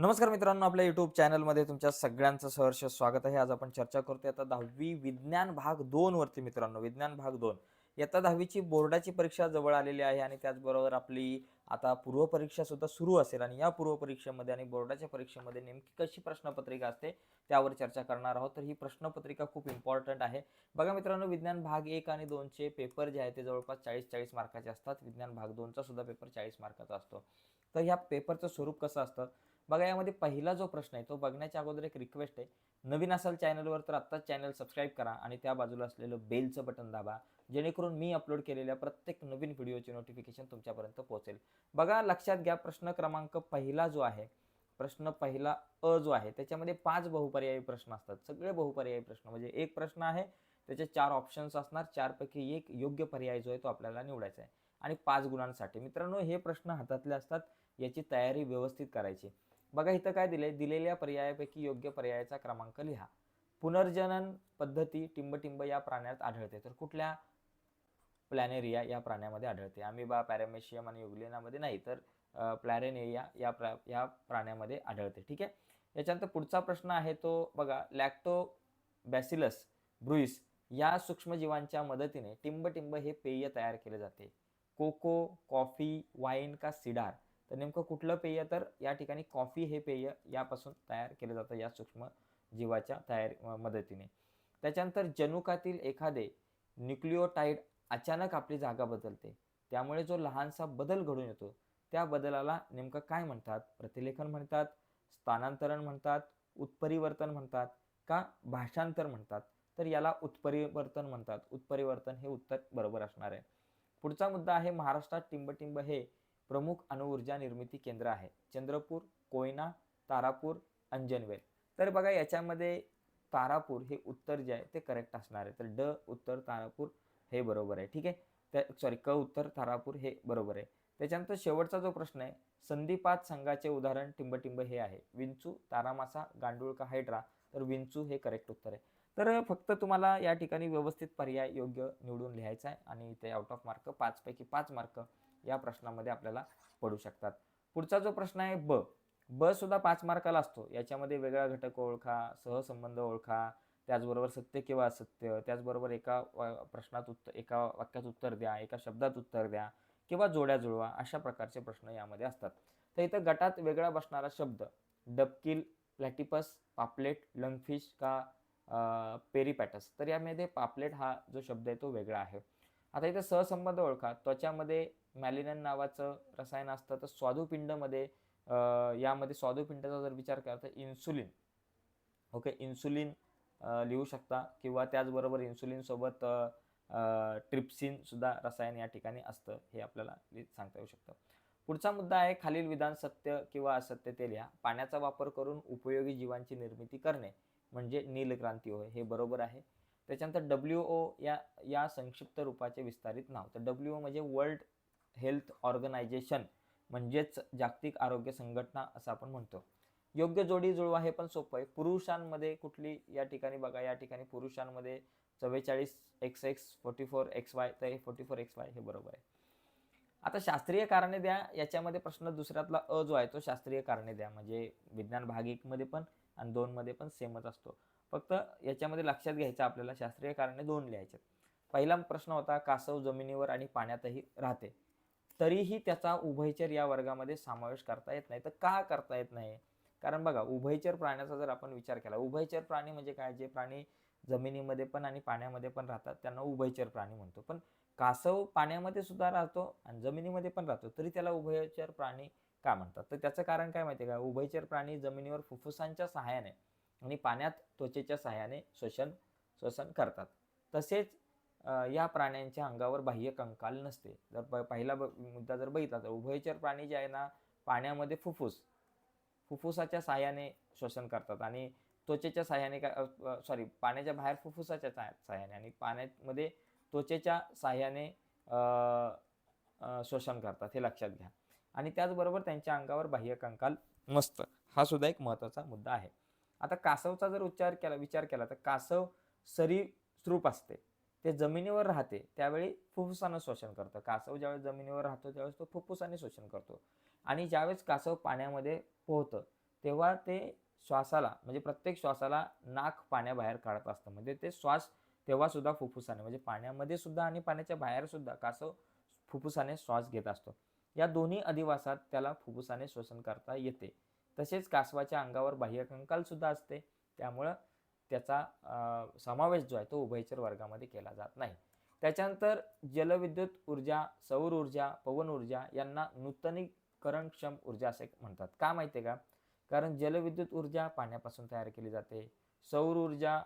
नमस्कार मित्रांनो आपल्या युट्यूब चॅनलमध्ये तुमच्या सगळ्यांचं सहर्ष स्वागत आहे. आज आपण चर्चा करतोय आता दहावी विज्ञान भाग दोन वरती मित्रांनो विज्ञान भाग दोन. इयत्ता दहावीची बोर्डाची परीक्षा जवळ आलेली आहे आणि त्याचबरोबर आपली आता पूर्वपरीक्षा सुद्धा सुरू असेल आणि या पूर्वपरीक्षेमध्ये आणि बोर्डाच्या परीक्षेमध्ये नेमकी कशी प्रश्नपत्रिका असते त्यावर चर्चा करणार आहोत. तर ही प्रश्नपत्रिका खूप इम्पॉर्टंट आहे. बघा मित्रांनो विज्ञान भाग एक आणि दोनचे पेपर जे आहे ते जवळपास चाळीस चाळीस मार्काचे असतात. विज्ञान भाग दोनचा सुद्धा पेपर चाळीस मार्काचा असतो. तर ह्या पेपरचं स्वरूप कसं असतं? बघा यामध्ये पहिला जो प्रश्न आहे तो बघण्याच्या अगोदर एक रिक्वेस्ट आहे. नवीन असाल चॅनलवर तर आत्ताच चॅनल सबस्क्राईब करा आणि त्या बाजूला असलेलं बेलचं बटन दाबा. जेणेकरून मी अपलोड केलेल्या प्रत्येक नवीन व्हिडिओचे नोटिफिकेशन तुमच्यापर्यंत पोहोचेल. बघा लक्षात घ्या प्रश्न क्रमांक पहिला जो आहे प्रश्न पहिला अ जो आहे त्याच्यामध्ये पाच बहुपर्यायी प्रश्न असतात. सगळे बहुपर्यायी प्रश्न. म्हणजे एक प्रश्न आहे त्याचे चार ऑप्शन्स असणार. चारपैकी एक योग्य पर्याय जो आहे तो आपल्याला निवडायचा आहे. आणि पाच गुणांसाठी. मित्रांनो हे प्रश्न हातातले असतात याची तयारी व्यवस्थित करायची. बघा इथं काय दिले दिलेल्या पर्यायापैकी योग्य पर्यायाचा क्रमांक लिहा. पुनर्जनन पद्धती टिंबटिंब या प्राण्यात आढळते. तर कुठल्या प्लॅनेरिया या प्राण्यामध्ये आढळते? अमिबा पॅरामेशियम आणि युग्लेनामध्ये नाही तर प्लॅरेनेरिया या प्रा या प्राण्यामध्ये आढळते. ठीक आहे? याच्यानंतर पुढचा प्रश्न आहे तो बघा लॅक्टो बॅसिलस ब्रुईस या सूक्ष्मजीवांच्या मदतीने टिंबटिंब हे पेय तयार केले जाते. कोको कॉफी वाईन का सिडार? तर नेमकं कुठलं पेय तर या ठिकाणी कॉफी हे पेय यापासून तयार केलं जातं या सूक्ष्म जीवाच्या तयार मदतीने. त्याच्यानंतर जनुकातील एखादे न्यूक्लिओटाईड अचानक आपली जागा बदलते. त्यामुळे जो लहानसा बदल घडून येतो त्या बदलाला नेमकं काय म्हणतात? प्रतिलेखन म्हणतात स्थानांतरण म्हणतात उत्परिवर्तन म्हणतात का भाषांतर म्हणतात? तर याला उत्परिवर्तन म्हणतात. उत्परिवर्तन हे उत्तर बरोबर असणार आहे. पुढचा मुद्दा आहे महाराष्ट्रात टिंबटिंब हे प्रमुख अणुऊर्जा निर्मिती केंद्र आहे. चंद्रपूर कोयना तारापूर अंजनवेल. तर बघा याच्यामध्ये तारापूर हे उत्तर जे आहे ते करेक्ट असणार आहे. तर ड उत्तर तारापूर हे बरोबर आहे. ठीक आहे? त्या सॉरी क उत्तर तारापूर हे बरोबर आहे. त्याच्यानंतर शेवटचा जो प्रश्न आहे संधिपात संघाचे उदाहरण टिंबटिंब हे आहे. विंचू तारामासा गांडूळका हायड्रा. तर विंचू हे करेक्ट उत्तर आहे. तर फक्त तुम्हाला या ठिकाणी व्यवस्थित पर्याय योग्य निवडून लिहायचा आहे आणि ते आउट ऑफ मार्क पाचपैकी पाच मार्क या प्रश्नामध्ये आपल्याला पडू शकतात. पुढचा जो प्रश्न आहे ब. ब सुद्धा पाच मार्काला असतो. याच्यामध्ये वेगळा घटक ओळखा सहसंबंध ओळखा त्याचबरोबर सत्य किंवा असत्य त्याचबरोबर एका प्रश्नात उत्तर एका वाक्यात उत्तर द्या एका शब्दात उत्तर द्या किंवा जोड्या जुळवा अशा प्रकारचे प्रश्न यामध्ये असतात. तर इथं गटात वेगळा बसणारा शब्द डबकिल प्लॅटिपस पापलेट लंगफिश का पेरीपॅटस. तर यामध्ये पापलेट हा जो शब्द आहे तो वेगळा आहे. आता इथं सहसंबंध ओळखा. त्वचामध्ये मॅलिनन नावाचं रसायन असतं. तर स्वादुपिंडमध्ये यामध्ये स्वादुपिंडाचा जर विचार केला तर इन्सुलिन. ओके इन्सुलिन लिहू शकता किंवा त्याचबरोबर इन्सुलिनसोबत ट्रिप्सिनसुद्धा रसायन या ठिकाणी असतं हे आपल्याला सांगता येऊ शकतं. पुढचा मुद्दा आहे खालील विधान सत्य किंवा असत्य ते लिहा पाण्याचा वापर करून उपयोगी जीवांची निर्मिती करणे म्हणजे नीलक्रांती होय हे बरोबर आहे. त्याच्यानंतर डब्ल्यू ओ या या संक्षिप्त रूपाचे विस्तारित नाव. तर डब्ल्यू ओ म्हणजे वर्ल्ड हेल्थ ऑर्गनायझेशन म्हणजेच जागतिक आरोग्य संघटना असं आपण म्हणतो. योग्य जोडी जुळवा हे पण सोपं आहे. पुरुषांमध्ये कुठली या ठिकाणी बघा या ठिकाणी पुरुषांमध्ये चव्वेचाळीस X X forty four X Y तर हे फोर्टी फोर एक्स वाय हे बरोबर आहे. आता शास्त्रीय कारणे द्या याच्यामध्ये प्रश्न दुसऱ्यातला अ जो आहे तो शास्त्रीय कारणे द्या. म्हणजे विज्ञान भाग एकमध्ये पण आणि दोनमध्ये पण सेमच असतो. फक्त याच्यामध्ये लक्षात घ्यायचं आपल्याला शास्त्रीय कारणे दोन लिहायचे पहिला प्रश्न होता कासव जमिनीवर आणि पाण्यातही राहते. तरीही त्याचा उभयचर या वर्गामध्ये समावेश करता येत नाही. तर का करता येत नाही? कारण बघा उभयचर प्राण्याचा जर आपण विचार केला उभयचर प्राणी म्हणजे काय? जे प्राणी जमिनीमध्ये पण आणि पाण्यामध्ये पण राहतात त्यांना उभयचर प्राणी म्हणतो. पण कासव पाण्यामध्ये सुद्धा राहतो आणि जमिनीमध्ये पण राहतो तरी त्याला उभयचर प्राणी का म्हणतात? तर त्याचं कारण काय माहिती आहे का? उभयचर प्राणी जमिनीवर फुफ्फुसांच्या सहाय्याने आणि पाण्यात त्वचेच्या सहाय्याने श्वसन श्वसन करतात. तसेच या प्राण्यांच्या अंगावर बाह्य कंकाल नसते. जर प पहिला ब मुद्दा जर बघितला तर उभयचर प्राणी जे आहे ना पाण्यामध्ये फुफ्फुस फुफ्फुसाच्या साह्याने श्वसन करतात आणि त्वचेच्या साह्याने का सॉरी पाण्याच्या बाहेर फुफ्फुसाच्या साह्याने आणि पाण्यामध्ये त्वचेच्या साह्याने श्वसन करतात हे लक्षात घ्या. आणि त्याचबरोबर त्यांच्या अंगावर बाह्य कंकाल नसतं. हा सुद्धा एक महत्त्वाचा मुद्दा आहे. आता कासवचा जर उच्चार केला विचार केला तर कासव सरीसृप असते. ते जमिनीवर राहते त्यावेळी फुफ्फुसानं शोषण करतं. कासव ज्यावेळेस जमिनीवर राहतो त्यावेळेस तो फुफ्फुसाने शोषण करतो. आणि ज्यावेळेस कासव पाण्यामध्ये पोहतं तेव्हा ते श्वासाला म्हणजे प्रत्येक श्वासाला नाक पाण्याबाहेर काढत असतं. म्हणजे ते श्वास तेव्हा सुद्धा फुफ्फुसाने म्हणजे पाण्यामध्ये सुद्धा आणि पाण्याच्या बाहेर सुद्धा कासव फुफ्फुसाने श्वास घेत असतो. या दोन्ही अधिवासात त्याला फुफ्फुसाने श्वसन करता येते. तसेच कासवाच्या अंगावर बाह्यकंकाल सुद्धा असते. त्यामुळं त्याचा समावेश जो आहे तो उभयचर वर्गामध्ये केला जात नाही. त्याच्यानंतर जलविद्युत ऊर्जा सौर ऊर्जा पवन ऊर्जा यांना नूतनीकरणक्षम ऊर्जा असे म्हणतात. का माहिती आहे का? कारण जलविद्युत ऊर्जा पाण्यापासून तयार केली जाते. सौर ऊर्जा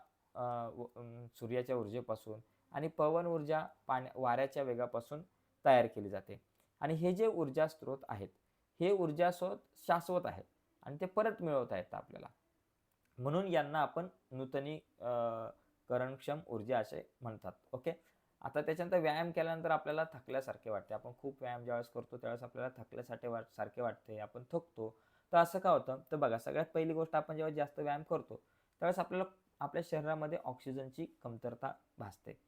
व- सूर्याच्या ऊर्जेपासून आणि पवन ऊर्जा पाण्या वाऱ्याच्या वेगापासून तयार केली जाते. आणि हे जे ऊर्जा स्रोत आहेत हे ऊर्जा स्रोत शाश्वत आहेत आणि ते परत मिळवता येतं आपल्याला. म्हणून यांना आपण नूतनी करणक्षम ऊर्जा असे म्हणतात ओके? आता त्याच्यानंतर व्यायाम केल्यानंतर आपल्याला थकल्यासारखे वाटते. आपण खूप व्यायाम ज्यावेळेस करतो त्यावेळेस आपल्याला थकल्यासाठी वाट सारखे वाटते. आपण थकतो. तर असं का होतं? तर बघा सगळ्यात पहिली गोष्ट आपण जेव्हा जास्त व्यायाम करतो त्यावेळेस आपल्याला आपल्या शरीरामध्ये ऑक्सिजनची कमतरता भासते.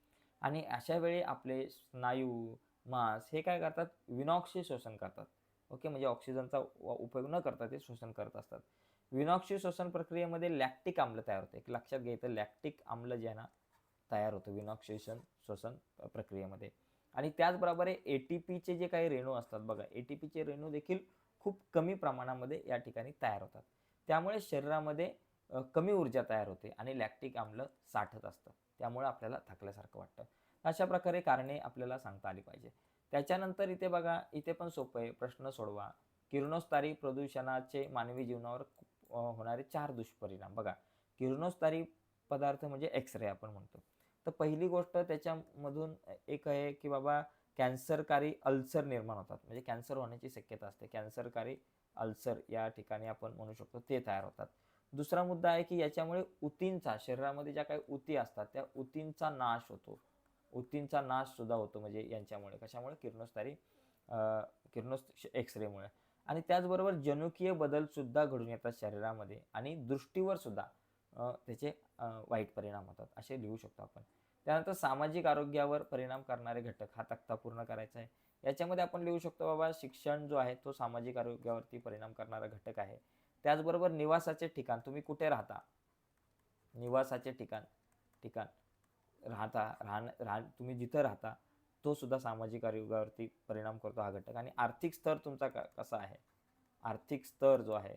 आणि अशा वेळी आपले स्नायू मांस हे काय करतात? विनॉक्सचे शोषण करतात. ओके? म्हणजे ऑक्सिजनचा व- उपयोग न करता ते शोषण करत असतात. विनॉक्सी श्वसन प्रक्रियेमध्ये लॅक्टिक आम्ल तयार होते. एक लक्षात घ्यायचं लॅक्टिक आम्ल जे आहे ना तयार होतं विनॉक्सेशन श्वसन प्रक्रियेमध्ये. आणि त्याचबरोबर ए टी पीचे जे काही रेणू असतात बघा ए टी पीचे रेणू देखील खूप कमी प्रमाणामध्ये या ठिकाणी तयार होतात. त्यामुळे शरीरामध्ये कमी ऊर्जा तयार होते आणि लॅक्टिक आम्ल साठत असतं. त्यामुळे आपल्याला थकल्यासारखं वाटतं. अशा प्रकारे कारणे आपल्याला सांगता आली पाहिजे. त्याच्यानंतर इथे बघा इथे पण सोपं आहे. प्रश्न सोडवा. किरणोत्सारी प्रदूषणाचे मानवी जीवनावर होणारे चार दुष्परिणाम. बघा किरणोत्सारी पदार्थ म्हणजे एक्स रे आपण म्हणतो. तर पहिली गोष्ट त्याच्यामधून एक आहे की बाबा कॅन्सरकारी अल्सर निर्माण होतात. म्हणजे कॅन्सर होण्याची शक्यता असते. कॅन्सरकारी अल्सर या ठिकाणी आपण म्हणू शकतो ते तयार होतात. दुसरा मुद्दा आहे की याच्यामुळे उतींचा शरीरामध्ये ज्या काही उती असतात त्या उतींचा नाश होतो. उतींचा नाश सुद्धा होतो म्हणजे यांच्यामुळे कशामुळे? किरणोत्सारी किरणोस् एक्स रेमुळे आणि त्याचबरोबर जनुकीय बदल सुद्धा घडून येतात शरीरामध्ये आणि दृष्टीवर सुद्धा त्याचे वाईट परिणाम होतात असे लिहू शकतो आपण. त्यानंतर सामाजिक आरोग्यावर परिणाम करणारे घटक हा तक्ता पूर्ण करायचा आहे. याच्यामध्ये आपण लिहू शकतो बाबा शिक्षण जो आहे तो सामाजिक आरोग्यावरती परिणाम करणारा घटक आहे. त्याचबरोबर निवासाचे ठिकाण तुम्ही कुठे राहता? निवासाचे ठिकाण ठिकाण राहता राहण राह तुम्ही जिथं राहता तो सुद्धा सामाजिक आरोग्यावरती परिणाम करतो हा घटक. आणि आर्थिक स्तर तुमचा क- कसा आहे? आर्थिक स्तर जो आहे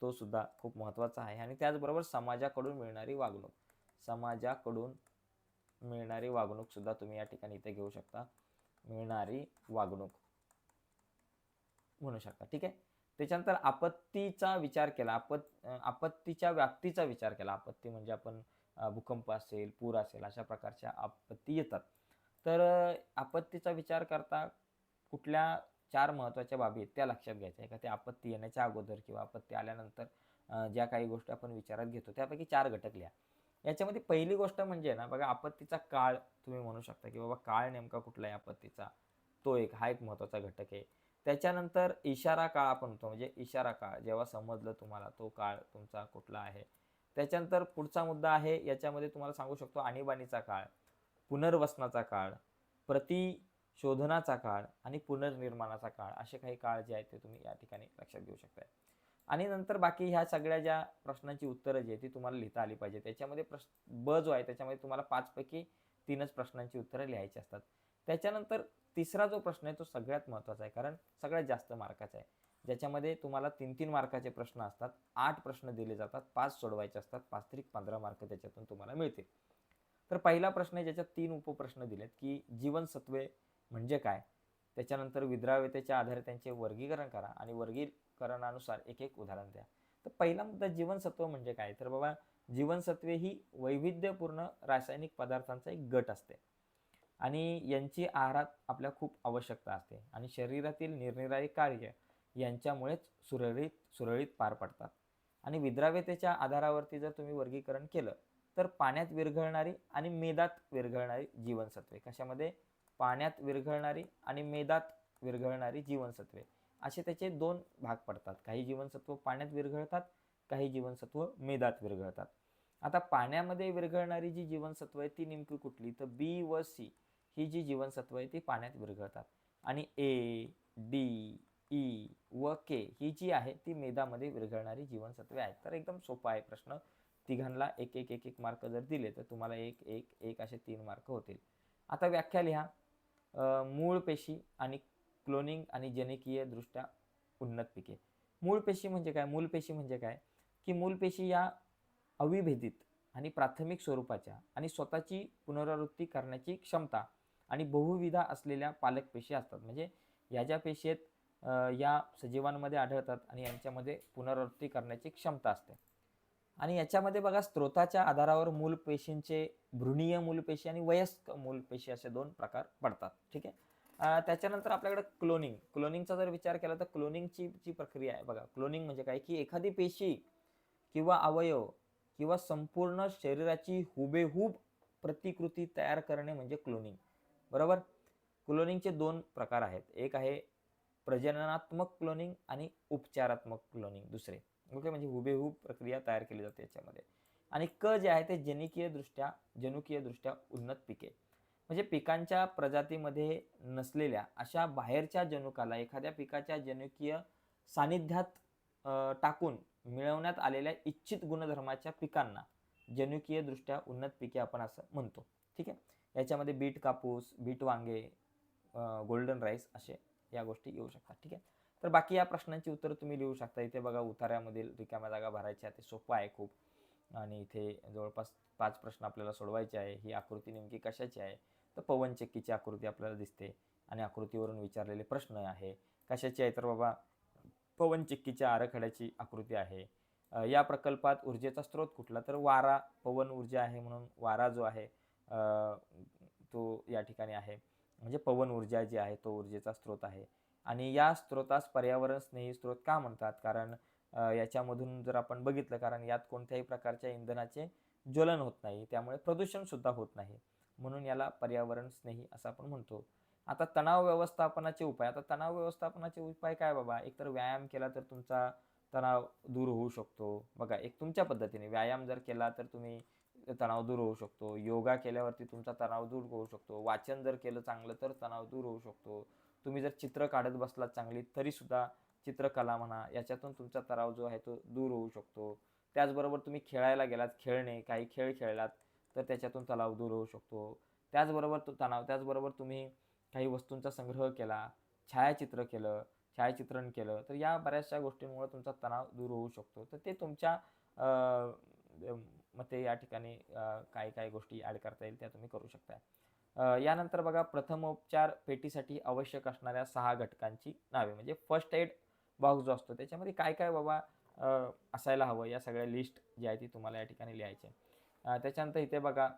तो सुद्धा खूप महत्त्वाचा आहे. आणि त्याचबरोबर समाजाकडून मिळणारी वागणूक समाजाकडून मिळणारी वागणूक सुद्धा तुम्ही या ठिकाणी इथे घेऊ शकता. मिळणारी वागणूक म्हणू शकता. ठीक आहे? त्याच्यानंतर आपत्तीचा विचार केला आपत आपत्तीच्या व्याप्तीचा विचार केला. आपत्ती म्हणजे आपण भूकंप असेल पूर असेल अशा प्रकारच्या आपत्ती येतात. तर आपत्तीचा विचार करता कुठल्या चार महत्त्वाच्या बाबी आहेत त्या लक्षात घ्यायच्या. आहे का ते आपत्ती येण्याच्या अगोदर किंवा आपत्ती आल्यानंतर ज्या काही गोष्टी आपण विचारात घेतो त्यापैकी चार घटक लिहा. याच्यामध्ये पहिली गोष्ट म्हणजे ना बघा आपत्तीचा काळ तुम्ही म्हणू शकता की बाबा काळ नेमका कुठला आहे आपत्तीचा? तो एक हा एक महत्त्वाचा घटक आहे. त्याच्यानंतर इशारा काळ आपण म्हणतो म्हणजे इशारा काळ. जेव्हा समजलं तुम्हाला तो काळ तुमचा कुठला आहे. त्याच्यानंतर पुढचा मुद्दा आहे याच्यामध्ये तुम्हाला सांगू शकतो आणीबाणीचा काळ. पुनर्वसनाचा काळ प्रतिशोधनाचा काळ आणि पुनर्निर्माणाचा काळ असे काही काळ जे आहेत ते तुम्ही या ठिकाणी लक्षात घेऊ शकताय. आणि नंतर बाकी ह्या सगळ्या ज्या प्रश्नांची उत्तरं जी आहेत ती तुम्हाला लिहिता आली पाहिजे. त्याच्यामध्ये प्रश्न ब जो आहे त्याच्यामध्ये तुम्हाला पाचपैकी तीनच प्रश्नांची उत्तरं लिहायची असतात. त्याच्यानंतर तिसरा जो प्रश्न आहे तो सगळ्यात महत्त्वाचा आहे. कारण सगळ्यात जास्त मार्काचा आहे. ज्याच्यामध्ये तुम्हाला तीन तीन मार्काचे प्रश्न असतात. आठ प्रश्न दिले जातात. पाच सोडवायचे असतात. पाच त्रिक पंधरा मार्क त्याच्यातून तुम्हाला मिळतील. तर पहिला प्रश्न आहे ज्याच्यात तीन उपप्रश्न दिलेत की जीवनसत्वे म्हणजे काय? त्याच्यानंतर विद्राव्यतेच्या आधारे त्यांचे वर्गीकरण करा आणि वर्गीकरणानुसार एक एक उदाहरण द्या. तर पहिला मुद्दा जीवनसत्व म्हणजे काय? तर बाबा जीवनसत्वे ही वैविध्यपूर्ण रासायनिक पदार्थांचा एक गट असते. आणि यांची आहारात आपल्या खूप आवश्यकता असते. आणि शरीरातील निरनिराळी कार्य यांच्यामुळेच सुरळीत सुरळीत पार पडतात. आणि विद्राव्यतेच्या आधारावरती जर तुम्ही वर्गीकरण केलं तर पाण्यात विरघळणारी आणि मेदात विरघळणारी जीवनसत्वे. कशामध्ये? पाण्यात विरघळणारी आणि मेदात विरघळणारी जीवनसत्वे. असे त्याचे दोन भाग पडतात. काही जीवनसत्व पाण्यात विरघळतात काही जीवनसत्व मेदात विरघळतात. आता पाण्यामध्ये विरघळणारी जी जीवनसत्व आहे ती नेमकी कुठली? तर बी व सी ही जी जीवनसत्व आहे ती पाण्यात विरघळतात. आणि ए डी ई व के ही जी आहे ती मेदामध्ये विरघळणारी जीवनसत्वे आहेत. तर एकदम सोपा आहे प्रश्न. तिघांना एक एक एक एक मार्क जर दिले तर तुम्हाला एक एक एक असे तीन मार्क होतील. आता व्याख्या लिहा. मूळ पेशी आणि क्लोनिंग आणि जनिकीय दृष्ट्या उन्नत पिके. मूळ पेशी म्हणजे काय? मूल पेशी म्हणजे काय? की मूल पेशी या अविभेदित आणि प्राथमिक स्वरूपाच्या आणि स्वतःची पुनरावृत्ती करण्याची क्षमता आणि बहुविधा असलेल्या पालक पेशी असतात. म्हणजे या ज्या पेशी आहेत या सजीवांमध्ये आढळतात आणि यांच्यामध्ये पुनरावृत्ती करण्याची क्षमता असते. आणि याच्यामध्ये बघा स्त्रोताच्या आधारावर मूल पेशींचे भ्रूणीय मूलपेशी आणि वयस्क मूल पेशी असे दोन प्रकार पडतात. ठीक आहे? त्याच्यानंतर आपल्याकडे क्लोनिंग क्लोनिंगचा जर विचार केला तर क्लोनिंगची जी प्रक्रिया आहे बघा. क्लोनिंग म्हणजे काय? की एखादी पेशी किंवा अवयव किंवा संपूर्ण शरीराची हुबेहूब प्रतिकृती तयार करणे म्हणजे क्लोनिंग बरोबर? क्लोनिंगचे दोन प्रकार आहेत. एक आहे प्रजननात्मक क्लोनिंग आणि उपचारात्मक क्लोनिंग दुसरे ओके म्हणजे हुबेहूब प्रक्रिया तयार केली जाते याच्यामध्ये. आणि क जे आहे ते जनिकीय दृष्ट्या जनुकीय दृष्ट्या उन्नत पिके. म्हणजे पिकांच्या प्रजातीमध्ये नसलेल्या अशा बाहेरच्या जनुकाला एखाद्या पिकाच्या जनुकीय सानिध्यात टाकून मिळवण्यात आलेल्या इच्छित गुणधर्माच्या पिकांना जनुकीय दृष्ट्या उन्नत पिके आपण असं म्हणतो. ठीक आहे? याच्यामध्ये बीट कापूस बीट वांगे गोल्डन राईस असे या गोष्टी येऊ शकतात. ठीक आहे? तर बाकी या प्रश्नांची उत्तरं तुम्ही लिहू शकता. इथे बघा उतार्यामधील रिकाम्या जागा भरायच्या ते सोपं आहे खूप. आणि इथे जवळपास पाच प्रश्न आपल्याला सोडवायचे आहे. ही आकृती नेमकी कशाची आहे? तर पवनचक्कीची आकृती आपल्याला दिसते. आणि आकृतीवरून विचारलेले प्रश्न आहे कशाची आहे? तर बाबा पवनचक्कीच्या आराखड्याची आकृती आहे. या प्रकल्पात ऊर्जेचा स्रोत कुठला? तर वारा पवन ऊर्जा आहे म्हणून वारा जो आहे तो या ठिकाणी आहे. म्हणजे पवन ऊर्जा जी आहे तो ऊर्जेचा स्रोत आहे. आणि या स्रोतास पर्यावरण स्नेही स्रोत का म्हणतात? कारण याच्यामधून जर आपण बघितलं कारण यात कोणत्याही प्रकारच्या इंधनाचे ज्वलन होत नाही त्यामुळे प्रदूषण सुद्धा होत नाही. म्हणून याला पर्यावरण स्नेही असं आपण म्हणतो. आता तणाव व्यवस्थापनाचे उपाय आता तणाव व्यवस्थापनाचे उपाय काय बाबा? एकतर व्यायाम केला तर तुमचा तणाव दूर होऊ शकतो. बघा एक तुमच्या पद्धतीने व्यायाम जर केला तर तुम्ही तणाव दूर होऊ शकतो. योगा केल्यावरती तुमचा तणाव दूर होऊ शकतो. वाचन जर केलं चांगलं तर तणाव दूर होऊ शकतो. तुम्ही जर चित्र काढत बसलात चांगली तरीसुद्धा चित्रकला म्हणा याच्यातून तुमचा तणाव जो आहे तो दूर होऊ शकतो. त्याचबरोबर तुम्ही खेळायला गेलात खेळणे काही खेळ खेळलात तर त्याच्यातून तणाव दूर होऊ शकतो. त्याचबरोबर तो तणाव त्याचबरोबर तुम्ही काही वस्तूंचा संग्रह केला छायाचित्र केलं छायाचित्रण केलं तर या बऱ्याचशा गोष्टींमुळे तुमचा तणाव दूर होऊ शकतो. तर ते तुमच्या मते या ठिकाणी काही काही गोष्टी ॲड करता येईल त्या तुम्ही करू शकता यानंतर बघा प्रथमोपचार पेटीसाठी आवश्यक असणाऱ्या सहा घटकांची नावे. म्हणजे फर्स्ट एड बॉक्स जो असतो त्याच्यामध्ये काय काय बाबा असायला हवं? या सगळ्या लिस्ट जी आहे ती तुम्हाला या ठिकाणी लिहायची आहे. त्याच्यानंतर इथे बघा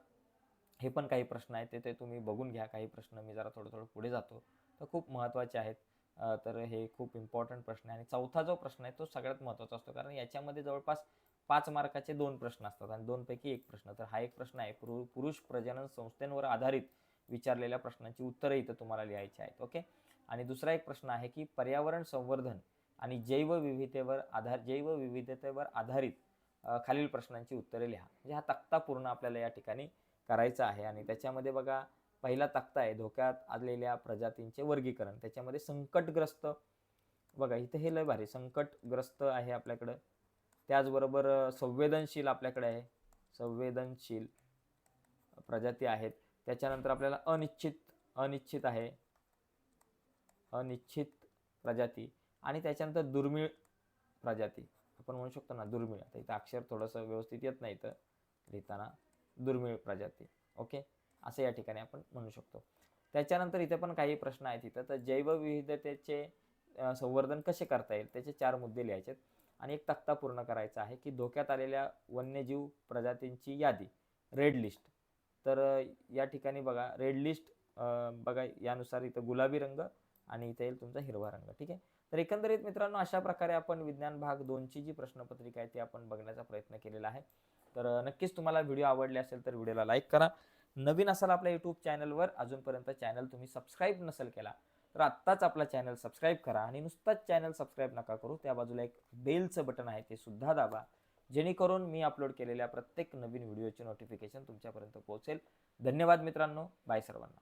हे पण काही प्रश्न आहेत. ते ते तुम्ही बघून घ्या. काही प्रश्न मी जरा थोडं थोडं पुढे जातो. तर खूप महत्त्वाचे आहेत. तर हे खूप इम्पॉर्टंट प्रश्न आहे. आणि चौथा जो प्रश्न आहे तो सगळ्यात महत्त्वाचा असतो. कारण याच्यामध्ये जवळपास पाच मार्काचे दोन प्रश्न असतात. आणि दोनपैकी एक प्रश्न. तर हा एक प्रश्न आहे. पुरु पुरुष प्रजनन संस्थेंवर आधारित विचारलेल्या प्रश्नांची उत्तरं इथं तुम्हाला लिहायची आहेत ओके? आणि दुसरा एक प्रश्न आहे की पर्यावरण संवर्धन आणि जैवविविधतेवर आधार जैवविविधतेवर आधारित खालील प्रश्नांची उत्तरे लिहा. म्हणजे हा तक्ता पूर्ण आपल्याला या ठिकाणी करायचा आहे आणि त्याच्यामध्ये बघा पहिला तक्ता आहे धोक्यात आलेल्या प्रजातींचे वर्गीकरण. त्याच्यामध्ये संकटग्रस्त बघा इथं हे लय भारी संकटग्रस्त आहे आपल्याकडं. त्याचबरोबर संवेदनशील आपल्याकडे आहे. संवेदनशील प्रजाती आहेत. त्याच्यानंतर आपल्याला अनिश्चित अनिश्चित आहे. अनिश्चित प्रजाती. आणि त्याच्यानंतर दुर्मिळ प्रजाती. आपण म्हणू शकतो ना दुर्मिळ. आता इथं अक्षर थोडंसं व्यवस्थित येत नाही तर लिहिताना दुर्मिळ प्रजाती. ओके? असं या ठिकाणी आपण म्हणू शकतो. त्याच्यानंतर इथे पण काही प्रश्न आहेत इथं. तर जैवविविधतेचे संवर्धन कसे करता येईल? त्याचे चार मुद्दे लिहायचे आहेत. आणि एक तक्ता पूर्ण करायचा आहे की धोक्यात आलेल्या वन्यजीव प्रजातींची यादी. रेड लिस्ट तर या ठिकाणी बघा रेड लिस्ट बघा यानुसार इथं गुलाबी रंग आणि इथे येईल तुमचा हिरवा रंग ठीक आहे? तर एकंदरीत मित्रांनो अशा प्रकारे आपण विज्ञान भाग दोनची जी प्रश्नपत्रिका आहे ती आपण बघण्याचा प्रयत्न केलेला आहे. तर नक्कीच तुम्हाला व्हिडिओ आवडले असेल तर व्हिडिओला लाईक करा. नवीन असाल आपल्या यूट्यूब चॅनलवर अजूनपर्यंत चॅनल तुम्ही सबस्क्राईब नसेल केला तर आत्ताच आपला चॅनल सबस्क्राईब करा आणि नुसताच चॅनल सबस्क्राईब नका करू. त्या बाजूला एक बेलचं बटन आहे ते सुद्धा दाबा. जेणेकरून मी अपलोड केलेल्या प्रत्येक नवीन व्हिडिओचे नोटिफिकेशन तुमच्यापर्यंत पोहोचेल. धन्यवाद मित्रांनो. बाय सर्वांना.